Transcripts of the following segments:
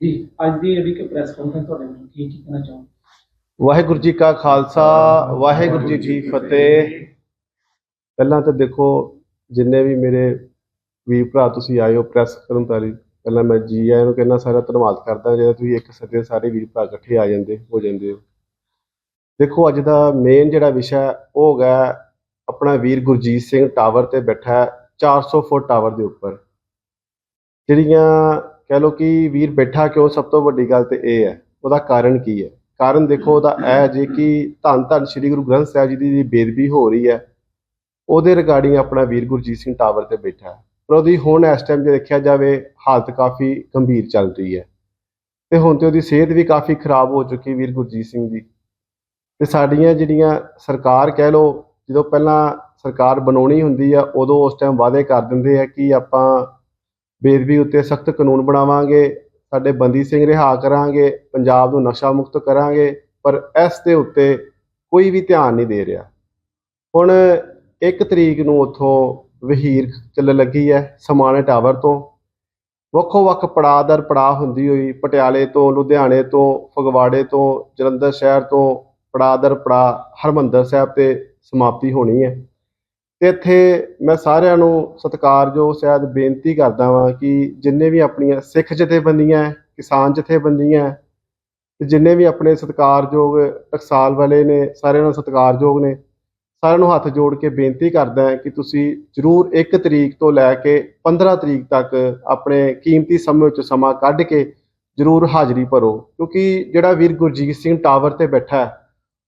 ਜੀ, ਅੱਜ ਦੀ ਜਿਹੜੀ ਕਿ ਪ੍ਰੈਸ ਕਾਨਫਰੰਸ ਤੁਹਾਡੇ ਵੱਲੋਂ ਕੀ ਕੀ ਕਹਿਣਾ ਚਾਹੋ ਵਾਹਿਗੁਰੂ ਜੀ ਕਾ ਖਾਲਸਾ, ਵਾਹਿਗੁਰੂ ਜੀ ਕੀ ਫਤਿਹ। ਪਹਿਲਾਂ ਤਾਂ ਦੇਖੋ, ਜਿੰਨੇ ਵੀ ਮੇਰੇ ਵੀਰ ਭਰਾ ਤੁਸੀਂ ਆਏ ਹੋ ਪ੍ਰੈਸ ਕਰਮਚਾਰੀ ਪਹਿਲਾਂ ਮੈਂ ਜੀ ਆਇਆਂ ਨੂੰ ਕਹਿੰਦਾ, ਸਾਰਾ ਧੰਨਵਾਦ ਕਰਦਾ ਜਿਹੜਾ ਤੁਸੀਂ ਇੱਕ ਸੱਦੇ ਸਾਰੇ ਵੀਰ ਭਰਾ ਇਕੱਠੇ ਆ ਜਾਂਦੇ, ਹੋ ਜਾਂਦੇ ਹੋ। ਦੇਖੋ, ਅੱਜ ਦਾ ਮੇਨ ਜਿਹੜਾ ਵਿਸ਼ਾ, ਉਹ ਹੋ ਆਪਣਾ ਵੀਰ ਗੁਰਜੀਤ ਸਿੰਘ ਟਾਵਰ ਤੇ ਬੈਠਾ ਹੈ 400 ਫੁੱਟ ਟਾਵਰ ਦੇ ਉੱਪਰ। ਜਿਹੜੀਆਂ ਕਹਿ ਲਓ ਕਿ ਵੀਰ ਬੈਠਾ ਕਿਉਂ, ਸਭ ਤੋਂ ਵੱਡੀ ਗੱਲ ਤੇ ਇਹ ਹੈ, ਉਹਦਾ ਕਾਰਨ ਕੀ ਹੈ? ਕਾਰਨ ਦੇਖੋ ਉਹਦਾ ਇਹ ਜੇ ਕਿ ਧੰਨ ਧੰਨ ਸ੍ਰੀ ਗੁਰੂ ਗ੍ਰੰਥ ਸਾਹਿਬ ਜੀ ਦੀ ਬੇਦਬੀ ਹੋ ਰਹੀ ਹੈ, ਉਹਦੇ ਰਿਗਾਰਡਿੰਗ ਆਪਣਾ ਵੀਰ ਗੁਰਜੀਤ ਸਿੰਘ ਟਾਵਰ ਤੇ ਬੈਠਾ ਹੈ। ਪਰ ਉਹਦੀ ਹੁਣ ਇਸ ਟਾਈਮ ਜੇ ਦੇਖਿਆ ਜਾਵੇ, ਹਾਲਤ ਕਾਫੀ ਗੰਭੀਰ ਚੱਲ ਰਹੀ ਹੈ। ਤੇ ਹੁਣ ਤੇ ਉਹਦੀ ਸਿਹਤ ਵੀ ਕਾਫੀ ਖਰਾਬ ਹੋ ਚੁੱਕੀ ਵੀਰ ਗੁਰਜੀਤ ਸਿੰਘ ਦੀ। ਤੇ ਸਾਡੀਆਂ ਜਿਹੜੀਆਂ ਸਰਕਾਰ ਕਹਿ ਲਓ, ਜਦੋਂ ਪਹਿਲਾਂ ਸਰਕਾਰ ਬਣਾਉਣੀ ਹੁੰਦੀ ਆ, ਉਦੋਂ ਉਸ ਟਾਈਮ ਵਾਅਦੇ ਕਰ ਦਿੰਦੇ ਆ ਕਿ ਆਪਾਂ ਬੇਦਬੀ ਉੱਤੇ ਸਖਤ ਕਾਨੂੰਨ ਬਣਾਵਾਂਗੇ, ਸਾਡੇ ਬੰਦੀ ਸਿੰਘ ਰਿਹਾ ਕਰਾਂਗੇ, ਪੰਜਾਬ ਨੂੰ ਨਸ਼ਾ ਮੁਕਤ ਕਰਾਂਗੇ, ਪਰ ਇਸ ਦੇ ਉੱਤੇ ਕੋਈ ਵੀ ਧਿਆਨ ਨਹੀਂ ਦੇ ਰਿਹਾ। ਹੁਣ ਇੱਕ ਤਰੀਕ ਨੂੰ ਉੱਥੋਂ ਵਹੀਰ ਚੱਲਣ ਲੱਗੀ ਹੈ, ਸਮਾਣੇ ਟਾਵਰ ਤੋਂ। ਵੱਖੋ ਵੱਖ ਪੜਾਅ ਦਰ ਪੜਾਅ ਹੁੰਦੀ ਹੋਈ, ਪਟਿਆਲੇ ਤੋਂ, ਲੁਧਿਆਣੇ ਤੋਂ, ਫਗਵਾੜੇ ਤੋਂ, ਜਲੰਧਰ ਸ਼ਹਿਰ ਤੋਂ ਪੜਾਅ ਦਰ ਪੜਾਅ ਹਰਮੰਦਰ ਸਾਹਿਬ ਤੇ ਸਮਾਪਤੀ ਹੋਣੀ ਹੈ। ਤੇ ਇੱਥੇ ਮੈਂ ਸਾਰਿਆਂ ਨੂੰ ਸਤਿਕਾਰਯੋਗ ਸ਼ਾਇਦ ਬੇਨਤੀ ਕਰਦਾ ਵਾਂ ਕਿ ਜਿੰਨੇ ਵੀ ਆਪਣੀਆਂ ਸਿੱਖ ਜਥੇਬੰਦੀਆਂ ਕਿਸਾਨ ਜਥੇਬੰਦੀਆਂ ਤੇ ਜਿੰਨੇ ਵੀ ਆਪਣੇ ਸਤਿਕਾਰਯੋਗ ਟਕਸਾਲ ਵਾਲੇ ਨੇ, ਸਾਰਿਆਂ ਨੂੰ ਸਤਿਕਾਰਯੋਗ ਨੇ, ਸਾਰਿਆਂ ਨੂੰ ਹੱਥ ਜੋੜ ਕੇ ਬੇਨਤੀ ਕਰਦਾ ਹੈ ਕਿ ਤੁਸੀਂ ਜਰੂਰ 1 ਤਰੀਕ ਤੋਂ ਲੈ ਕੇ 15 ਤਰੀਕ ਤੱਕ ਆਪਣੇ ਕੀਮਤੀ ਸਮੇਂ ਵਿੱਚ ਸਮਾਂ ਕੱਢ ਕੇ ਜਰੂਰ ਹਾਜ਼ਰੀ ਭਰੋ, ਕਿਉਂਕਿ ਜਿਹੜਾ ਵੀਰ ਗੁਰਜੀਤ ਸਿੰਘ ਟਾਵਰ ਤੇ ਬੈਠਾ ਹੈ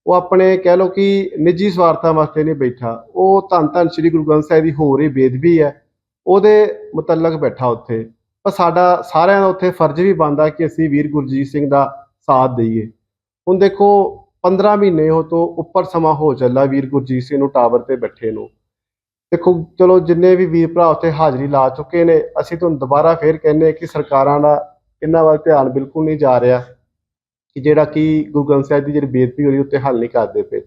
ਉਹ ਆਪਣੇ ਕਹਿ ਲਓ ਕਿ ਨਿੱਜੀ ਸਵਾਰਥਾਂ ਵਾਸਤੇ ਨਹੀਂ ਬੈਠਾ। ਉਹ ਧੰਨ ਧੰਨ ਸ੍ਰੀ ਗੁਰੂ ਗ੍ਰੰਥ ਸਾਹਿਬ ਦੀ ਹੋ ਰਹੀ ਬੇਦਬੀ ਹੈ। ਉਹਦੇ ਮੁਤਲਕ ਬੈਠਾ ਉੱਥੇ। ਪਰ ਸਾਡਾ ਸਾਰਿਆਂ ਦਾ ਉੱਥੇ ਫਰਜ਼ ਵੀ ਬਣਦਾ ਕਿ ਅਸੀਂ ਵੀਰ ਗੁਰਜੀਤ ਸਿੰਘ ਦਾ ਸਾਥ ਦਈਏ। ਹੁਣ ਦੇਖੋ 15 ਮਹੀਨੇ ਹੋ ਤੋਂ ਉੱਪਰ ਸਮਾਂ ਹੋ ਚੱਲਾ ਵੀਰ ਗੁਰਜੀਤ ਸਿੰਘ ਨੂੰ ਟਾਵਰ ਤੇ ਬੈਠੇ ਨੂੰ। ਦੇਖੋ, ਚਲੋ ਜਿੰਨੇ ਵੀ ਵੀਰ ਭਰਾ ਉੱਥੇ ਹਾਜ਼ਰੀ ਲਾ ਚੁੱਕੇ ਨੇ, ਅਸੀਂ ਤੁਹਾਨੂੰ ਦੁਬਾਰਾ ਫੇਰ ਕਹਿੰਦੇ ਕਿ ਸਰਕਾਰਾਂ ਦਾ ਇਹਨਾਂ ਵੱਲ ਧਿਆਨ ਬਿਲਕੁਲ ਨਹੀਂ ਜਾ ਰਿਹਾ। ਕਿ ਜਿਹੜਾ ਕਿ ਗੁਰੂ ਗ੍ਰੰਥ ਸਾਹਿਬ ਦੀ ਜਿਹੜੀ ਬੇਦਬੀ ਹੋ ਰਹੀ ਉੱਤੇ ਹੱਲ ਨਹੀਂ ਕਰਦੇ ਪਏ।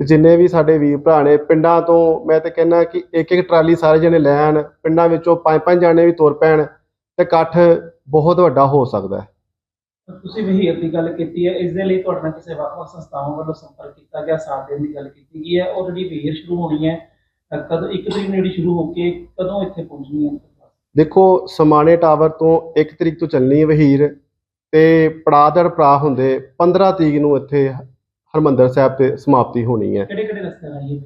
ਤੇ ਜਿੰਨੇ ਵੀ ਸਾਡੇ ਵੀਰ ਭਰਾ ਨੇ ਪਿੰਡਾਂ ਤੋਂ ਮੈਂ ਤੇ ਕਹਿੰਦਾ ਕਿ ਇੱਕ ਇੱਕ ਟਰਾਲੀ ਸਾਰੇ ਜਣੇ ਲੈਣ ਪਿੰਡਾਂ ਵਿੱਚੋਂ ਪੰਜ ਪੰਜ ਜਾਣੇ ਵੀ ਤੁਰ ਪੈਣ ਤੇ ਇਕੱਠ ਬਹੁਤ ਵੱਡਾ ਹੋ ਸਕਦਾ ਹੈ। ਤੁਸੀਂ ਵਹੀਰ ਦੀ ਗੱਲ ਕੀਤੀ ਹੈ ਇਸ ਦੇ ਲਈ ਤੁਹਾਡੇ ਨਾਲ ਕਿਸੇ ਵੱਖ-ਵੱਖ ਸੰਸਥਾਵਾਂ ਵੱਲੋਂ ਸੰਪਰਕ ਕੀਤਾ ਗਿਆ ਸਾਥ ਦੇਣ ਦੀ ਗੱਲ ਕੀਤੀ ਗਈ ਹੈ। ਔਰ ਜਿਹੜੀ ਵਹੀਰ ਸ਼ੁਰੂ ਹੋਣੀ ਹੈ ਕਦੋਂ ਇੱਕ ਤਰੀਕ ਨੂੰ ਜਿਹੜੀ ਸ਼ੁਰੂ ਹੋ ਕੇ ਕਦੋਂ ਇੱਥੇ ਪਹੁੰਚਣੀ ਹੈ? ਦੇਖੋ ਸਮਾਣੇ ਟਾਵਰ ਤੋਂ 1 ਤਰੀਕ ਤੋਂ ਚੱਲਣੀ ਹੈ ਵਹੀਰ ਤੇ ਪੜਾਦਰ ਪੜਾ ਹੁੰਦੇ 15 ਤਰੀਕ ਨੂੰ ਇੱਥੇ ਹਰਮੰਦਰ ਸਾਹਿਬ ਤੇ ਸਮਾਪਤੀ ਹੋਣੀ ਹੈ। ਕਿਹੜੇ ਰਸਤੇ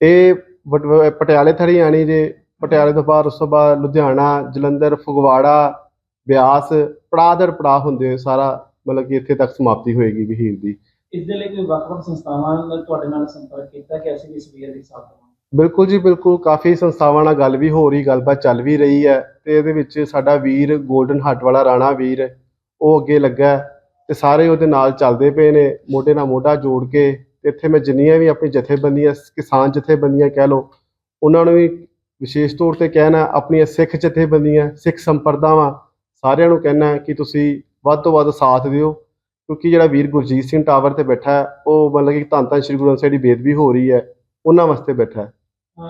ਇਹ ਵਟ- ਪਟਿਆਲੇ ਥੜੀ ਆਣੀ ਜੇ। ਪਟਿਆਲੇ ਤੋਂ ਬਾਅਦ ਉਸ ਤੋਂ ਬਾਅਦ ਲੁਧਿਆਣਾ ਜਲੰਧਰ ਫਗਵਾੜਾ ਬਿਆਸ ਪੜਾਦਰ ਪੜਾ ਹੁੰਦੇ ਹੋਏ ਸਾਰਾ ਮਤਲਬ ਕਿ ਇੱਥੇ ਤੱਕ ਸਮਾਪਤੀ ਹੋਏਗੀ ਵਹੀਰ ਦੀ। ਇਸ ਦੇ ਲਈ ਕੋਈ ਵੱਖ-ਵੱਖ ਸੰਸਥਾਵਾਂ ਨਾਲ ਤੁਹਾਡੇ ਨਾਲ ਸੰਪਰਕ ਕੀਤਾ ਕਿ ਅਸੀਂ ਇਸ ਵਹੀਰ ਦੀ ਸਾਥ ਦੇਵਾਂਗੇ? ਬਿਲਕੁਲ ਜੀ ਬਿਲਕੁਲ। ਕਾਫੀ ਸੰਸਥਾਵਾਂ ਨਾਲ ਗੱਲ ਵੀ ਹੋ ਰਹੀ ਗੱਲਬਾਤ ਚੱਲ ਵੀ ਰਹੀ ਹੈ ਤੇ ਇਹਦੇ ਵਿੱਚ ਸਾਡਾ ਵੀਰ 골ਡਨ ਹੱਟ ਵਾਲਾ ਰਾਣਾ ਵੀਰ ਉਹ ਅੱਗੇ ਲੱਗਾ ਹੈ ਤੇ ਸਾਰੇ ਉਹਦੇ ਨਾਲ ਚੱਲਦੇ ਪਏ ਨੇ, ਮੋਢੇ ਨਾਲ ਮੋਢਾ ਜੋੜ ਕੇ ਤੇ ਇੱਥੇ ਮੈਂ ਜਿੰਨੀਆਂ ਵੀ ਆਪਣੀ ਜਥੇਬੰਦੀਆਂ, ਕਿਸਾਨ ਜਥੇਬੰਦੀਆਂ ਕਹਿ ਲਓ, ਉਹਨਾਂ ਨੂੰ ਵੀ ਵਿਸ਼ੇਸ਼ ਤੌਰ ਤੇ ਕਹਿਣਾ ਆਪਣੀਆਂ ਸਿੱਖ ਜਥੇਬੰਦੀਆਂ, ਸਿੱਖ ਸੰਪਰਦਾਵਾਂ, ਸਾਰਿਆਂ ਨੂੰ ਕਹਿਣਾ ਕਿ ਤੁਸੀਂ ਵੱਧ ਤੋਂ ਵੱਧ ਸਾਥ ਦਿਓ, ਕਿਉਂਕਿ ਜਿਹੜਾ ਵੀਰ ਗੁਰਜੀਤ ਸਿੰਘ ਟਾਵਰ ਤੇ ਬੈਠਾ ਉਹ ਮਤਲਬ ਕਿ ਧੰਨ ਧੰਨ ਸ੍ਰੀ ਗੁਰੂ ਗ੍ਰੰਥ ਸਾਹਿਬ ਦੀ ਬੇਦਬੀ ਹੋ ਰਹੀ ਹੈ, ਉਹਨਾਂ ਵਾਸਤੇ ਬੈਠਾ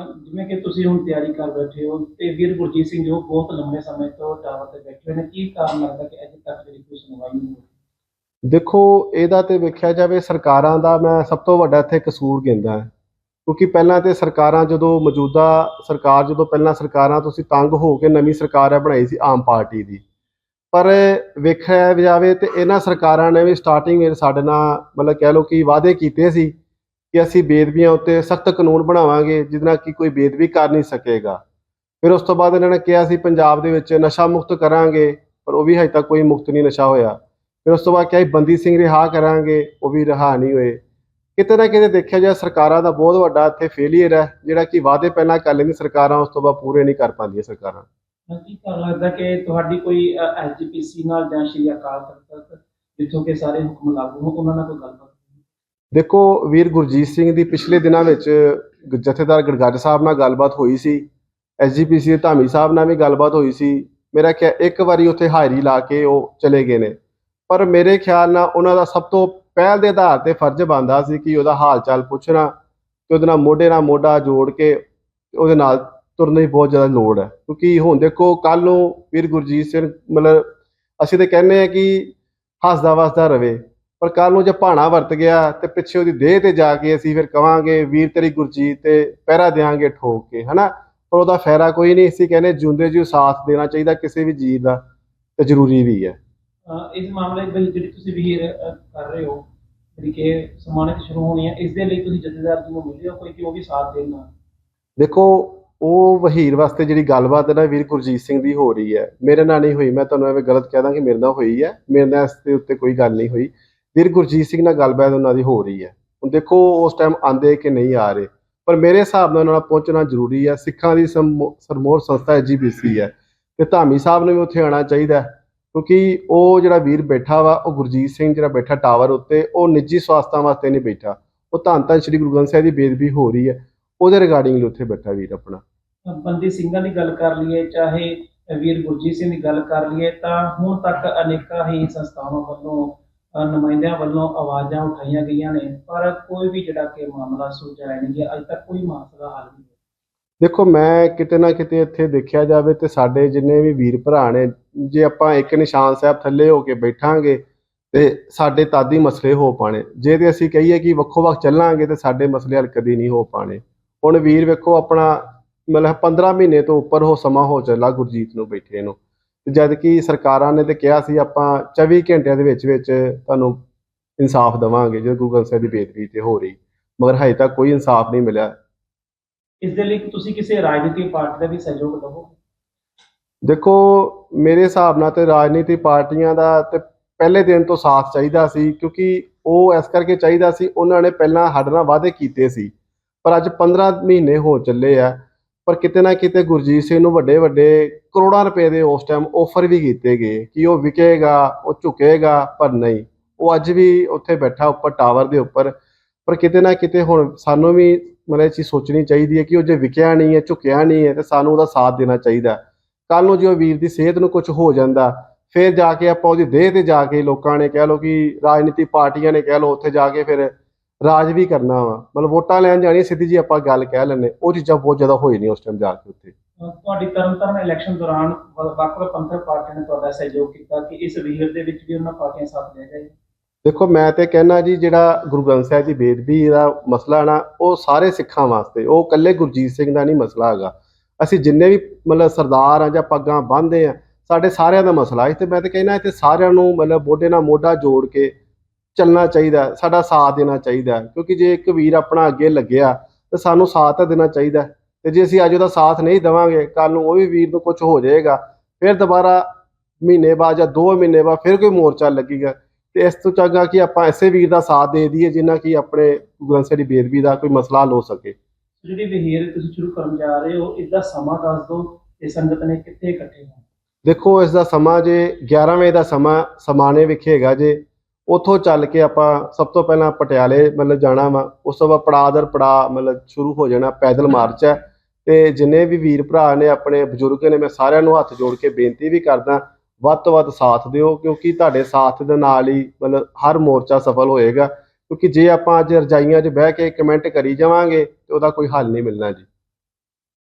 ਜਿਵੇਂ ਕਿ ਤੁਸੀਂ ਹੁਣ ਤਿਆਰੀ ਕਰ ਬੈਠੇ ਹੋ ਤੇ ਵੀਰ ਗੁਰਜੀਤ ਸਿੰਘ ਜੋ ਬਹੁਤ ਲੰਬੇ ਸਮੇਂ ਤੋਂ ਟਾਵਰ ਤੇ ਬੈਠੇ ਹੋਏ ਨੇ। ਕੀ ਕਾਰਨ ਲੱਗਦਾ ਕਿ ਅਜੇ ਤੱਕ ਜਿਹੜੀ ਕੋਈ ਸੁਣਵਾਈ ਨਹੀਂ ਹੋਈ? ਦੇਖੋ, ਇਹਦਾ ਤੇ ਵੇਖਿਆ ਜਾਵੇ, ਸਰਕਾਰਾਂ ਦਾ ਮੈਂ ਸਭ ਤੋਂ ਵੱਡਾ ਇੱਥੇ ਕਸੂਰ ਕਹਿੰਦਾ ਹਾਂ। ਕਿਉਂਕਿ ਪਹਿਲਾਂ ਤੇ ਸਰਕਾਰਾਂ ਜਦੋਂ ਮੌਜੂਦਾ ਸਰਕਾਰ, ਜਦੋਂ ਪਹਿਲਾਂ ਸਰਕਾਰਾਂ ਤੁਸੀਂ ਤੰਗ ਹੋ ਕੇ ਨਵੀਂ ਸਰਕਾਰ ਹੈ ਬਣਾਈ ਸੀ ਆਮ ਪਾਰਟੀ ਦੀ। ਪਰ ਵੇਖਿਆ ਜਾਵੇ ਤੇ ਇਹਨਾਂ ਸਰਕਾਰਾਂ ਨੇ ਵੀ ਸਟਾਰਟਿੰਗ ਵਿੱਚ ਸਾਡੇ ਨਾਲ ਮਤਲਬ ਕਹਿ ਲਓ ਕਿ ਵਾਅਦੇ ਕੀਤੇ ਸੀ ਕਿ ਅਸੀਂ ਬੇਦਬੀਆਂ ਉੱਤੇ ਸਖਤ ਕਾਨੂੰਨ ਬਣਾਵਾਂਗੇ, ਜਿਹਦੇ ਨਾਲ ਕਿ ਕੋਈ ਬੇਦਬੀ ਕਰ ਨਹੀਂ ਸਕੇਗਾ। ਫਿਰ ਉਸ ਤੋਂ ਬਾਅਦ ਇਹਨਾਂ ਨੇ ਕਿਹਾ ਸੀ, ਪੰਜਾਬ ਦੇ ਵਿੱਚ ਨਸ਼ਾ ਮੁਕਤ ਕਰਾਂਗੇ, ਪਰ ਉਹ ਵੀ ਹਜੇ ਤੱਕ ਕੋਈ ਮੁਕਤ ਨਹੀਂ ਨਸ਼ਾ ਹੋਇਆ। ਫਿਰ ਉਸ ਤੋਂ ਬਾਅਦ ਕਿਹਾ ਬੰਦੀ ਸਿੰਘ ਰਿਹਾ ਕਰਾਂਗੇ, ਉਹ ਵੀ ਰਿਹਾ ਨਹੀਂ ਹੋਏ। ਕਿਤੇ ਨਾ ਕਿਤੇ ਦੇਖਿਆ ਜਾਏ, ਸਰਕਾਰਾਂ ਦਾ ਬਹੁਤ ਵੱਡਾ ਇੱਥੇ ਫੇਲੀਅਰ ਹੈ, ਜਿਹੜਾ ਕਿ ਵਾਅਦੇ ਪਹਿਲਾਂ ਕਰ ਲੈਂਦੀ ਸਰਕਾਰਾਂ, ਉਸ ਤੋਂ ਬਾਅਦ ਪੂਰੇ ਨਹੀਂ ਕਰ ਪਾਉਂਦੀਆਂ ਸਰਕਾਰਾਂ। ਹਾਂਜੀ ਕੀ ਲੱਗਦਾ ਕਿ ਤੁਹਾਡੀ ਕੋਈ ਐਸਜੀਪੀਸੀ ਨਾਲ ਜਾਂ ਸ਼੍ਰੀ ਅਕਾਲ ਤਖਤ ਜਿੱਥੋਂ ਕਿ ਸਾਰੇ ਹੁਕਮ ਲਾਗੂ ਹੋ ਉਹਨਾਂ ਨਾਲ ਕੋਈ ਗੱਲਬਾਤ ਦੇਖੋ, ਵੀਰ ਗੁਰਜੀਤ ਸਿੰਘ ਦੀ ਪਿਛਲੇ ਦਿਨਾਂ ਵਿੱਚ ਜਥੇਦਾਰ ਗੜਗੱਜ ਸਾਹਿਬ ਨਾਲ ਗੱਲਬਾਤ ਹੋਈ ਸੀ ਐਸਜੀਪੀਸੀ ਦੇ ਧਾਮੀ ਸਾਹਿਬ ਨਾਲ ਵੀ ਗੱਲਬਾਤ ਹੋਈ ਸੀ। ਮੇਰਾ ਖਿਆਲ ਇੱਕ ਵਾਰੀ ਉੱਥੇ ਹਾਜ਼ਰੀ ਲਾ ਕੇ ਉਹ ਚਲੇ ਗਏ ਨੇ। ਪਰ ਮੇਰੇ ਖਿਆਲ ਨਾਲ ਉਹਨਾਂ ਦਾ ਸਭ ਤੋਂ ਪਹਿਲ ਦੇ ਆਧਾਰ ਤੇ ਫਰਜ਼ ਬਣਦਾ ਸੀ ਕਿ ਉਹਦਾ ਹਾਲ ਚਾਲ ਪੁੱਛਣਾ ਤੇ ਉਹਦੇ ਨਾਲ ਮੋਢੇ ਨਾਲ ਮੋਢਾ ਜੋੜ ਕੇ ਉਹਦੇ ਨਾਲ ਤੁਰਨ ਦੀ ਬਹੁਤ ਜ਼ਿਆਦਾ ਲੋੜ ਹੈ। ਕਿਉਂਕਿ ਹੁਣ ਦੇਖੋ ਕੱਲ ਨੂੰ ਵੀਰ ਗੁਰਜੀਤ ਸਿੰਘ ਮਤਲਬ ਅਸੀਂ ਤੇ ਕਹਿੰਦੇ ਆ ਕਿ ਹੱਸਦਾ ਵਸਦਾ ਰਵੇ। ਪਰ ਕੱਲ ਨੂੰ ਜੇ ਭਾਣਾ ਵਰਤ ਗਿਆ ਤੇ ਪਿੱਛੇ ਉਹਦੀ ਦੇਹ ਤੇ ਜਾ ਕੇ ਅਸੀਂ ਫਿਰ ਕਵਾਂਗੇ ਵੀਰ ਤੇਰੀ ਗੁਰਜੀਤ ਤੇ ਪਹਿਰਾ ਦੇਾਂਗੇ ਠੋਕ ਕੇ ਹਨਾ? ਪਰ ਉਹਦਾ ਫਾਇਦਾ ਕੋਈ ਨਹੀਂ ਅਸੀਂ ਕਹਿੰਦੇ ਜਿਉਂਦੇ ਜੀ ਸਾਥ ਦੇਣਾ ਚਾਹੀਦਾ ਕਿਸੇ ਵੀ ਜੀਵ ਦਾ ਤੇ ਜ਼ਰੂਰੀ ਵੀ ਹੈ। ਇਸ ਮਾਮਲੇ ਵਿੱਚ ਜਿਹੜੀ ਤੁਸੀਂ ਵੀਰ ਅਹ, ਕਰ ਰਹੇ ਹੋ ਜਿਹੜੀ ਕਿ ਸਮਾਨਿਤ ਸ਼ੁਰੂ ਹੋਣੀ ਹੈ ਇਸ ਦੇ ਲਈ ਤੁਸੀਂ ਜਥੇਦਾਰ ਜੀ ਨੂੰ ਮਿਲੇ ਹੋ ਕੋਈ ਕਿ ਉਹ ਵੀ ਸਾਥ ਦੇਣਾ ਦੇਖੋ ਉਹ ਵਹੀਰ ਵਾਸਤੇ ਜਿਹੜੀ ਗੱਲਬਾਤ ਹੈ ਨਾ ਵੀਰ ਗੁਰਜੀਤ ਸਿੰਘ ਦੀ ਹੋ ਰਹੀ ਹੈ। ਮੇਰੇ ਨਾਲ ਨਹੀਂ ਹੋਈ ਮੈਂ ਤੁਹਾਨੂੰ ਐਵੇਂ ਗਲਤ ਕਹਿ ਦਾਂ ਕਿ ਮੇਰੇ ਨਾਲ ਹੋਈ ਹੈ। ਮੇਰੇ ਨਾਲ ਇਸ ਦੇ ਉੱਤੇ ਕੋਈ ਗੱਲ ਨਹੀਂ ਹੋਈ। ਵੀਰ ਗੁਰਜੀਤ ਸਿੰਘ ਨਾਲ ਗੱਲਬਾਤ ਉਹਨਾਂ ਦੀ ਹੋ ਰਹੀ ਹੈ। ਹੁਣ ਦੇਖੋ ਉਸ ਟਾਈਮ ਆਂਦੇ ਕਿ ਨਹੀਂ ਆ ਰਹੇ। ਪਰ ਮੇਰੇ ਹਿਸਾਬ ਨਾਲ ਉਹਨਾਂ ਨਾਲ ਪਹੁੰਚਣਾ ਜ਼ਰੂਰੀ ਹੈ। ਸਿੱਖਾਂ ਦੀ ਸਰਮੋਰ ਸੰਸਥਾ ਐਜੀਬੀਸੀ ਹੈ। ਤੇ ਧਾਮੀ ਸਾਹਿਬ ਨੂੰ ਵੀ ਉੱਥੇ ਆਉਣਾ ਚਾਹੀਦਾ ਕਿਉਂਕਿ ਉਹ ਜਿਹੜਾ ਵੀਰ ਬੈਠਾ ਵਾ, ਉਹ ਗੁਰਜੀਤ ਸਿੰਘ ਜਿਹੜਾ ਬੈਠਾ ਟਾਵਰ ਉੱਤੇ, ਉਹ ਨਿੱਜੀ ਸਵਾਸਥਾਂ ਵਾਸਤੇ ਨਹੀਂ ਬੈਠਾ। ਉਹ ਧੰਨ ਧੰਨ ਸ੍ਰੀ ਗੁਰੂ ਗ੍ਰੰਥ ਸਾਹਿਬ ਦੀ ਬੇਦਬੀ ਹੋ ਰਹੀ ਹੈ। ਉਹਦੇ ਰਿਗਾਰਡਿੰਗ ਉੱਥੇ ਬੈਠਾ ਵੀਰ ਆਪਣਾ। ਬੰਦੀ ਸਿੰਘਾਂ ਦੀ ਗੱਲ ਕਰ ਲਈਏ, ਚਾਹੇ ਵੀਰ ਗੁਰਜੀਤ ਸਿੰਘ ਦੀ ਗੱਲ ਕਰ ਲਈਏ, ਤਾਂ ਹੁਣ ਤੱਕ ਅਨੇਕਾਂ ਹੀ ਸੰਸਥਾਵਾਂ ਵੱਲੋਂ ਅਹ ਨੁਮਾਇੰਦਿਆਂ ਵੱਲੋਂ ਆਵਾਜ਼ਾਂ ਉਠਾਈਆਂ ਗਈਆਂ ਨੇ, ਪਰ ਕੋਈ ਵੀ ਜਿਹੜਾ ਕਿ ਮਾਮਲਾ ਸੁਲਝਾਇਆ ਨਹੀਂ ਗਿਆ ਅਜੇ ਤੱਕ ਕੋਈ ਮਸਲਾ ਹੱਲ ਨਹੀਂ ਹੋਇਆ। ਦੇਖੋ, ਮੈਂ ਕਿਤੇ ਨਾ ਕਿਤੇ ਇੱਥੇ ਦੇਖਿਆ ਜਾਵੇ ਤੇ ਸਾਡੇ ਜਿੰਨੇ ਵੀ ਵੀਰ ਭਰਾ ਨੇ, ਜੇ ਆਪਾਂ ਇੱਕ ਨਿਸ਼ਾਨ ਸਾਹਿਬ ਥੱਲੇ ਹੋ ਕੇ ਬੈਠਾਂਗੇ ਤੇ ਸਾਡੇ ਤਾਦੀ ਮਸਲੇ ਹੋ ਪਾਣੇ ਜੇ ਤੇ ਅਸੀਂ ਕਹੀਏ ਕਿ ਵੱਖੋ ਵੱਖ ਚੱਲਾਂਗੇ ਤੇ ਸਾਡੇ ਮਸਲੇ ਹੱਲ ਕਦੀ ਨਹੀਂ ਹੋ ਪਾਣੇ ਹੁਣ ਵੀਰ ਵੇਖੋ, ਆਪਣਾ ਮਤਲਬ 15 ਮਹੀਨੇ ਤੋਂ ਉੱਪਰ ਹੋ ਸਮਾਂ ਹੋ ਚੱਲਾ ਗੁਰਜੀਤ ਨੂੰ ਬੈਠੇ ਨੂੰ। ਤੇ ਜਦ ਕਿ ਸਰਕਾਰਾਂ ਨੇ ਤੇ ਕਿਹਾ ਸੀ ਆਪਾਂ 24 ਘੰਟਿਆਂ ਦੇ ਵਿੱਚ ਵਿੱਚ ਤੁਹਾਨੂੰ ਇਨਸਾਫ ਦੇਵਾਂਗੇ ਜੇ ਗ੍ਰੰਥ ਸਾਹਿਬ ਦੀ ਬੇਦਬੀ ਤੇ ਹੋ ਰਹੀ। ਮਗਰ ਹਜੇ ਤੱਕ ਕੋਈ ਇਨਸਾਫ ਨਹੀਂ ਮਿਲਿਆ। ਇਸ ਦੇ ਲਈ ਤੁਸੀਂ ਕਿਸੇ ਰਾਜਨੀਤਿਕ ਪਾਰਟੀ ਦਾ ਵੀ ਸਹਿਯੋਗ ਲਵੋਗੇ ਦੇਖੋ ਮੇਰੇ ਹਿਸਾਬ ਨਾਲ ਤੇ ਰਾਜਨੀਤੀ ਪਾਰਟੀਆਂ ਦਾ ਤੇ ਪਹਿਲੇ ਦਿਨ ਤੋਂ ਸਾਥ ਚਾਹੀਦਾ ਸੀ ਕਿਉਂਕਿ ਉਹ ਇਸ ਕਰਕੇ ਚਾਹੀਦਾ ਸੀ ਉਹਨਾਂ ਨੇ ਪਹਿਲਾਂ ਸਾਡੇ ਨਾਲ ਵਾਅਦੇ ਕੀਤੇ ਸੀ। ਪਰ ਅੱਜ 15 ਮਹੀਨੇ ਹੋ ਚੱਲੇ ਆ। ਪਰ ਕਿਤੇ ਨਾ ਕਿਤੇ ਗੁਰਜੀਤ ਸਿੰਘ ਨੂੰ ਵੱਡੇ ਵੱਡੇ ਕਰੋੜਾਂ ਰੁਪਏ ਦੇ ਉਸ ਟਾਈਮ ਆਫਰ ਵੀ ਕੀਤੇ ਗਏ ਕਿ ਉਹ ਵਿਕੇਗਾ, ਉਹ ਝੁਕੇਗਾ, ਪਰ ਨਹੀਂ। ਉਹ ਅੱਜ ਵੀ ਉੱਥੇ ਬੈਠਾ ਉੱਪਰ ਟਾਵਰ ਦੇ ਉੱਪਰ। ਪਰ ਕਿਤੇ ਨਾ ਕਿਤੇ ਹੁਣ ਸਾਨੂੰ ਵੀ ਮਤਲਬ ਇਹ ਚੀਜ਼ ਸੋਚਣੀ ਚਾਹੀਦੀ ਹੈ ਕਿ ਉਹ ਜੇ ਵਿਕਿਆ ਨਹੀਂ ਹੈ, ਝੁਕਿਆ ਨਹੀਂ ਹੈ, ਤੇ ਸਾਨੂੰ ਉਹਦਾ ਸਾਥ ਦੇਣਾ ਚਾਹੀਦਾ। ਕੱਲ ਨੂੰ ਜੇ ਉਹ ਵੀਰ ਦੀ ਸਿਹਤ ਨੂੰ ਕੁਝ ਹੋ ਜਾਂਦਾ, ਫਿਰ ਜਾ ਕੇ ਆਪਾਂ ਉਹਦੀ ਦੇਹ ਤੇ ਜਾ ਕੇ ਲੋਕਾਂ ਨੇ ਕਹਿ ਲਓ ਕਿ ਰਾਜਨੀਤੀ ਪਾਰਟੀਆਂ ਨੇ ਕਹਿ ਲਓ, ਉੱਥੇ ਜਾ ਕੇ ਫਿਰ ਰਾਜ ਵੀ ਕਰਨਾ ਵਾ। ਮਤਲਬ ਵੋਟਾਂ ਲੈਣ ਜਾਣੀ ਸਿੱਧੀ ਜੀ ਆਪਾਂ ਗੱਲ ਕਹਿ ਲੈਂਦੇ ਉਹ ਚੀਜ਼ਾਂ ਬਹੁਤ ਜ਼ਿਆਦਾ ਹੋਈ ਨਹੀਂ ਉਸ ਟਾਈਮ ਜਾ ਕੇ ਉੱਥੇ। ਤੁਹਾਡੀ ਤਰਨਤਾਰਨ ਇਲੈਕਸ਼ਨ ਦੌਰਾਨ ਵੱਖ-ਵੱਖ ਪੰਥਕ ਪਾਰਟੀਆਂ ਨੇ ਤੁਹਾਡਾ ਸਹਿਯੋਗ ਕੀਤਾ ਕਿ ਇਸ ਵੀਰ ਦੇ ਵਿੱਚ ਵੀ ਉਹਨਾਂ ਪਾਰਟੀਆਂ ਸਾਥ ਲੈ ਜਾਏ। ਦੇਖੋ ਮੈਂ ਤੇ ਕਹਿਣਾ ਜੀ ਜਿਹੜਾ ਗੁਰੂ ਗ੍ਰੰਥ ਸਾਹਿਬ ਦੀ ਬੇਦਬੀ ਦਾ ਮਸਲਾ ਨਾ ਉਹ ਸਾਰੇ ਸਿੱਖਾਂ ਵਾਸਤੇ ਉਹ ਇਕੱਲੇ ਗੁਰਜੀਤ ਸਿੰਘ ਦਾ ਨਹੀਂ ਮਸਲਾ ਹੈਗਾ। ਅਸੀਂ ਜਿੰਨੇ ਵੀ ਮਤਲਬ ਸਰਦਾਰ ਆ ਜਾਂ ਪੱਗਾਂ ਬੰਨ੍ਹਦੇ ਆ ਸਾਡੇ ਸਾਰਿਆਂ ਦਾ ਮਸਲਾ ਹੈ। ਤੇ ਮੈਂ ਤੇ ਕਹਿਣਾ ਇੱਥੇ ਸਾਰਿਆਂ ਨੂੰ ਮਤਲਬ ਮੋਢੇ ਨਾਲ ਮੋਢਾ ਜੋੜ ਕੇ ਚੱਲਣਾ ਚਾਹੀਦਾ ਸਾਡਾ ਸਾਥ ਦੇਣਾ ਚਾਹੀਦਾ। ਕਿਉਂਕਿ ਜੇ ਇੱਕ ਵੀਰ ਆਪਣਾ ਅੱਗੇ ਲੱਗਿਆ ਤੇ ਸਾਨੂੰ ਸਾਥ ਤਾਂ ਦੇਣਾ ਚਾਹੀਦਾ। ਤੇ ਜੇ ਅਸੀਂ ਅੱਜ ਉਹਦਾ ਸਾਥ ਨਹੀਂ ਦੇਵਾਂਗੇ ਕੱਲ ਨੂੰ ਉਹ ਵੀ ਵੀਰ ਨੂੰ ਕੁਝ ਹੋ ਜਾਏਗਾ ਫਿਰ ਦੁਬਾਰਾ ਮਹੀਨੇ ਬਾਅਦ ਜਾਂ 2 ਮਹੀਨੇ ਬਾਅਦ ਫਿਰ ਕੋਈ ਮੋਰਚਾ ਲੱਗੇਗਾ ਤੇ ਇਸ ਤੋਂ ਚੰਗਾ ਕਿ ਆਪਾਂ ਐਸੇ ਵੀਰ ਦਾ ਸਾਥ ਦੇ ਦਈਏ ਜਿੰਨਾ ਕਿ ਆਪਣੇ ਗੁਰੂ ਗ੍ਰੰਥ ਸਾਹਿਬ ਦੀ ਬੇਦਬੀ ਦਾ ਕੋਈ ਮਸਲਾ ਹੱਲ ਹੋ ਸਕੇ ਜਿਹੜੀ ਵਹੀਰ ਤੁਸੀਂ ਸ਼ੁਰੂ ਕਰਨ ਜਾ ਰਹੇ ਹੋ ਇਸ ਦਾ ਸਮਾਂ ਦੱਸ ਦਿਓ ਤੇ ਸੰਗਤ ਨੇ ਕਿੱਥੇ ਇਕੱਠੇ ਹੋਣਾ ਦੇਖੋ ਇਸ ਦਾ ਸਮਾਂ ਜੇ 11 ਵਜੇ ਦਾ ਸਮਾਂ ਸਮਾਣੇ ਵਿਖੇ ਹੈਗਾ ਜੇ ਉੱਥੋਂ ਚੱਲ ਕੇ ਆਪਾਂ ਸਭ ਤੋਂ ਪਹਿਲਾਂ ਪਟਿਆਲੇ ਮਤਲਬ ਜਾਣਾ ਵਾ, ਉਸ ਤੋਂ ਬਾਅਦ ਪੜਾਅ ਦਰ ਪੜਾਅ ਮਤਲਬ ਸ਼ੁਰੂ ਹੋ ਜਾਣਾ, ਪੈਦਲ ਮਾਰਚ ਹੈ। ਤੇ ਜਿੰਨੇ ਵੀ ਵੀਰ ਭਰਾ ਨੇ, ਆਪਣੇ ਬਜ਼ੁਰਗ ਨੇ, ਮੈਂ ਸਾਰਿਆਂ ਨੂੰ ਹੱਥ ਜੋੜ ਕੇ ਬੇਨਤੀ ਵੀ ਕਰਦਾ, ਵੱਧ ਤੋਂ ਵੱਧ ਸਾਥ ਦਿਓ, ਕਿਉਂਕਿ ਤੁਹਾਡੇ ਸਾਥ ਦੇ ਨਾਲ ਹੀ ਮਤਲਬ ਹਰ ਮੋਰਚਾ ਸਫਲ ਹੋਏਗਾ। ਕਿਉਂਕਿ ਜੇ ਆਪਾਂ ਅੱਜ ਰਜਾਈਆਂ 'ਚ ਬਹਿ ਕੇ ਕਮੈਂਟ ਕਰੀ ਜਾਵਾਂਗੇ, ਤੇ ਉਹਦਾ ਕੋਈ ਹੱਲ ਨਹੀਂ ਮਿਲਣਾ ਜੀ।